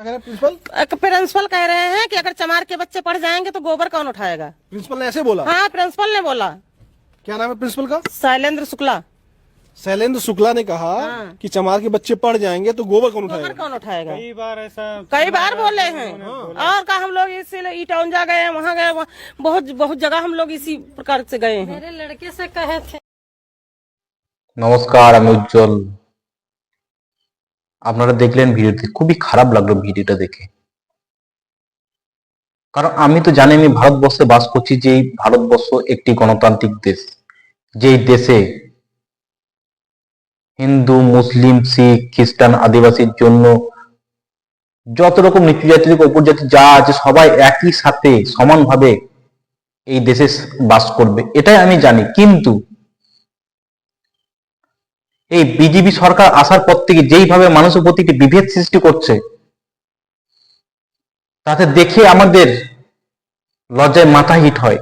क्या कह रहे हैं प्रिंसिपल एक प्रिंसिपल कह रहे हैं कि अगर चमार के बच्चे पढ़ जाएंगे तो गोबर कौन उठाएगा प्रिंसिपल ने ऐसे बोला हाँ प्रिंसिपल ने बोला क्या नाम है प्रिंसिपल का शैलेंद्र शुक्ला शैलेंद्र शुक्ला ने कहा हाँ। कि चमार के बच्चे पढ़ जाएंगे तो गोबर कौन गोबर उठाएगा कौन उठाएगा कई बार ऐसा कई बार बोले हैं और का हम लोग इसीलिए ई टाउन जा गए हैं वहाँ गए वहाँ बहुत बहुत जगह हम लोग इसी प्रकार से गए हैं मेरे लड़के से कहे थे নমস্কার আমি উজ্জ্বল আপনারা দেখলেন ভিডিওটি খুবই খারাপ লাগল ভিডিওটা দেখে। কারণ আমি তো জানি, আমি ভারতবর্ষে বাস করছি যে ভারতবর্ষ একটি গণতান্ত্রিক দেশ। যেই দেশে হিন্দু, মুসলিম, শিখ, খ্রিস্টান আদিবাসীর জন্য যত রকম নিচু জাতি থেকে উপর জাতি যা আছে, সবাই একই সাথে সমানভাবে এই দেশে বাস করবে। এটাই আমি জানি। কিন্তু এই বিজেপি সরকার আসার পর থেকে যেইভাবে মানুষের প্রতি একটি বিভেদ সৃষ্টি করছে, তাতে দেখে আমাদের লজ্জায় মাথা হিট হয়।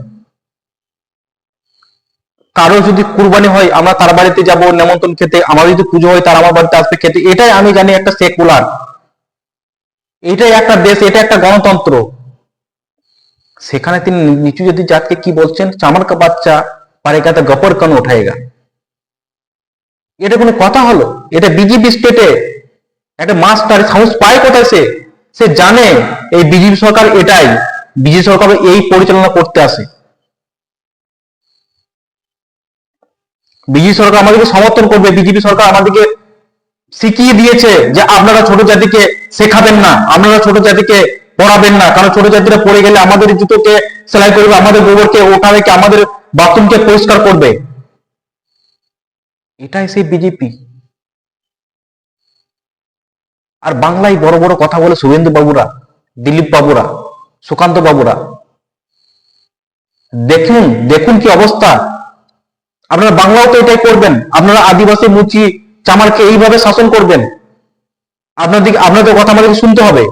কারও যদি কুরবানি হয়, আমরা তার বাড়িতে যাব, নেমন্তন্ন খেতে, আমার যদি পুজো হয়, তার আমার বাড়িতে আসবে খেতে, এটাই আমি জানি একটা সেকুলার। এটাই একটা দেশ, এটা একটা গণতন্ত্র। সেখানে তিনি নিচু যদি জাতকে কি বলছেন? চামার বাচ্চা পারেগাতে গপর কান ওঠায়েগা এটা কোনো কথা হলো? এটা বিজেপি স্টেটে একটা মাস্টার সাহস পায় কোথায় সে? সে জানে এই বিজেপি সরকার এটাই। বিজেপি সরকার এই পরিচালনা করতে আসে। বিজেপি সরকার আমাদেরকে সমর্থন করবে। বিজেপি সরকার আমাদেরকে শিখিয়ে দিয়েছে যে আপনারা ছোট জাতিকে শেখাবেন না। আপনারা ছোট জাতিকে পড়াবেন না। কারণ ছোট জাতিরা পড়ে গেলে আমাদের জুতোকে সেলাই করবে, আমাদের গোবরকে কি আমাদের বাথরুমকে পরিষ্কার করবে। এটাই সেই বিজেপি আর বাংলায় বড় বড় কথা বলে শুভেন্দু বাবুরা, দিলীপ বাবুরা, সুকান্ত বাবুরা। দেখুন দেখুন কি অবস্থা। আপনারা বাংলাও তো এটাই করবেন। আপনারা আদিবাসী মুচি চামারকে এইভাবে শাসন করবেন। আপনাদের আপনাদের কথা আমাদেরকে শুনতে হবে।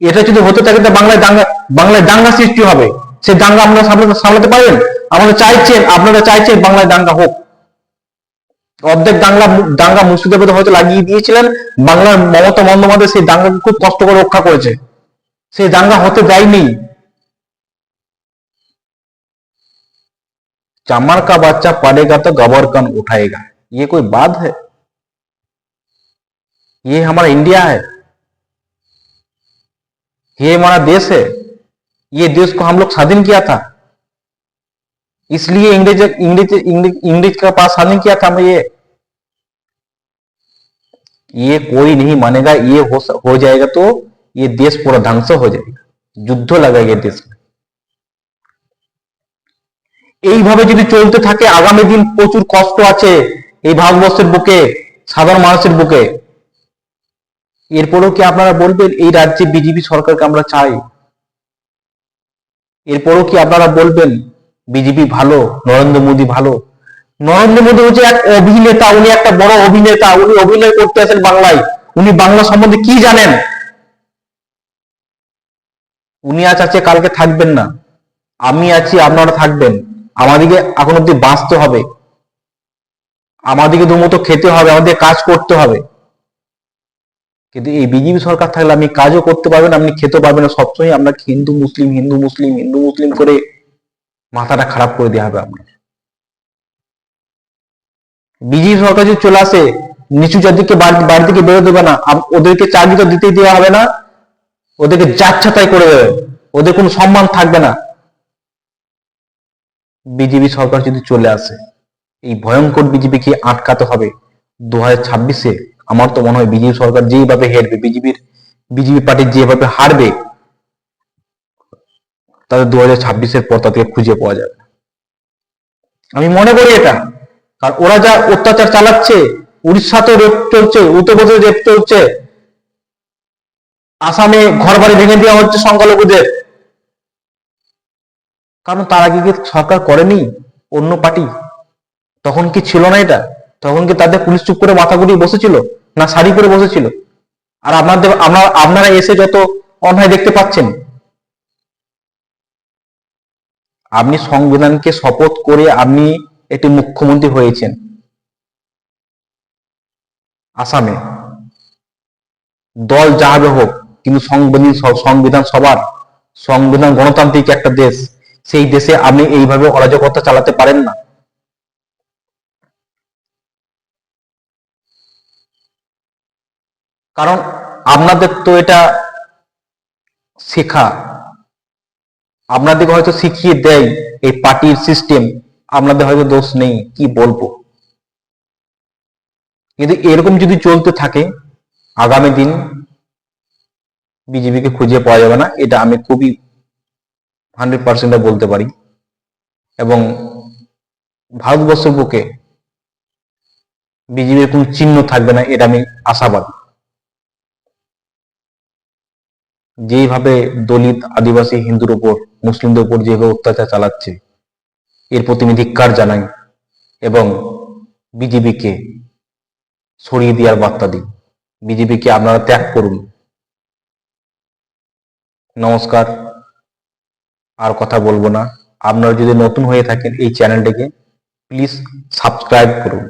এটা যদি হতে থাকে বাংলায় দাঙ্গা বাংলায় দাঙ্গা সৃষ্টি হবে। সেই দাঙ্গা আপনারা সামলাতে সামলাতে পারেন। আপনারা চাইছেন আপনারা চাইছেন বাংলায় দাঙ্গা হোক। অর্ধেক দাঙ্গা দাঙ্গা মুর্শিদাবাদে হয়তো লাগিয়ে দিয়েছিলেন বাংলার মমতা বন্দ্যোপাধ্যায় সেই দাঙ্গাকে খুব কষ্ট করে রক্ষা করেছে সেই দাঙ্গা হতে দেয়নি चमर का बच्चा पढ़ेगा तो गबर कन उठाएगा ये कोई बात है ये हमारा इंडिया है ये हमारा देश है ये देश को हम लोग स्वाधीन किया था इसलिए इंग्रेज इंग्रेज इंग्रेज इंग्रेज का पास स्वाधीन किया था हमें ये ये कोई नहीं मानेगा ये हो हो जाएगा तो ये देश पूरा ध्वंस हो जाएगा युद्ध लगेगा देश में এইভাবে যদি চলতে থাকে আগামী দিন প্রচুর কষ্ট আছে এই ভারতবর্ষের বুকে সাধারণ মানুষের বুকে এরপরেও কি আপনারা বলবেন এই রাজ্যে বিজেপি সরকারকে আমরা চাই এরপরেও কি আপনারা বলবেন বিজেপি ভালো, নরেন্দ্র মোদী ভালো। নরেন্দ্র মোদী হচ্ছে এক অভিনেতা, উনি একটা বড় অভিনেতা, উনি অভিনয় করতে আছেন বাংলায়। উনি বাংলা সম্বন্ধে কি জানেন? উনি আজ আছে কালকে থাকবেন না। আমি আছি, আপনারা থাকবেন। আমাদেরকে এখন অব্দি বাঁচতে হবে। আমাদেরকে দুমতো খেতে হবে, আমাদের কাজ করতে হবে। কিন্তু এই বিজেপি সরকার থাকলে আপনি কাজও করতে পারবেন, আপনি খেতে পারবেন না। সবসময় আপনাকে হিন্দু, মুসলিম হিন্দু মুসলিম হিন্দু, মুসলিম করে মাথাটা খারাপ করে দেওয়া হবে আপনার। বিজেপি সরকার যদি চলে আসে, নিচু জাতিকে বাড়ি থেকে বেরো দেবে না ওদেরকে চাকরি তো দিতেই দেওয়া হবে না, ওদেরকে যাচ্ছা তাই করে দেবে, ওদের কোনো সম্মান থাকবে না। বিজেপি সরকার যদি চলে আসে, এই ভয়ঙ্কর বিজেপিকে আটকাতে হবে দু হাজার ছাব্বিশে। আমার তো মনে হয় বিজেপি সরকার যেইভাবে হেরবে, বিজেপির বিজেপি পার্টি যেভাবে হারবে তাদের দু হাজার ছাব্বিশের পর তাদেরকে খুঁজে পাওয়া যাবে। আমি মনে করি এটা। কারণ ওরা যা অত্যাচার চালাচ্ছে, উড়িষ্যাতেও রেপ চলছে উত্তরপ্রদেশে রেপ চলছে, আসামে ঘর বাড়ি ভেঙে দেওয়া হচ্ছে সংখ্যালঘুদের। কারণ তার আগে কি সরকার করেনি? অন্য পার্টি? তখন কি ছিল না এটা? তখন কি তাদের পুলিশ চুপ করে মাথা গুটিয়ে বসেছিল? না শাড়ি পরে বসেছিল? আর আপনাদের আপনারা এসে যত অন্যায় দেখতে পাচ্ছেন আপনি সংবিধানকে শপথ করে আপনি একটি মুখ্যমন্ত্রী হয়েছেন। আসামে। দল যাবে হোক, কিন্তু সংবিধান সংবিধান সবার সংবিধান গণতান্ত্রিক একটা দেশ, সেই দেশে আপনি এইভাবে অরাজকতা চালাতে পারেন না। কারণ আপনাদের তো এটা শেখা। আপনাদেরকে হয়তো শিখিয়ে দেয় এই পার্টির সিস্টেম আপনাদের হয়তো দোষ নেই, কি বলব? কিন্তু এরকম যদি চলতে থাকে, আগামী দিন বিজেপিকে খুঁজে পাওয়া যাবে না, এটা আমি খুবই হান্ড্রেড পার্সেন্ট বলতে পারি। এবং ভারতবর্ষের বুকে বিজেপির কোন চিহ্ন থাকবে না, এটা আমি আশাবাদী। যেইভাবে দলিত আদিবাসী হিন্দুর উপর মুসলিমদের উপর যেভাবে অত্যাচার চালাচ্ছে, এর প্রতি আমি ধিক্কার জানাই এবং বিজেপিকে সরিয়ে দেওয়ার বার্তা দিই। বিজেপিকে আপনারা ত্যাগ করুন। নমস্কার, আর কথা বলব না। আপনারা যদি নতুন হয়ে থাকেন এই চ্যানেলটিকে প্লিজ সাবস্ক্রাইব করুন।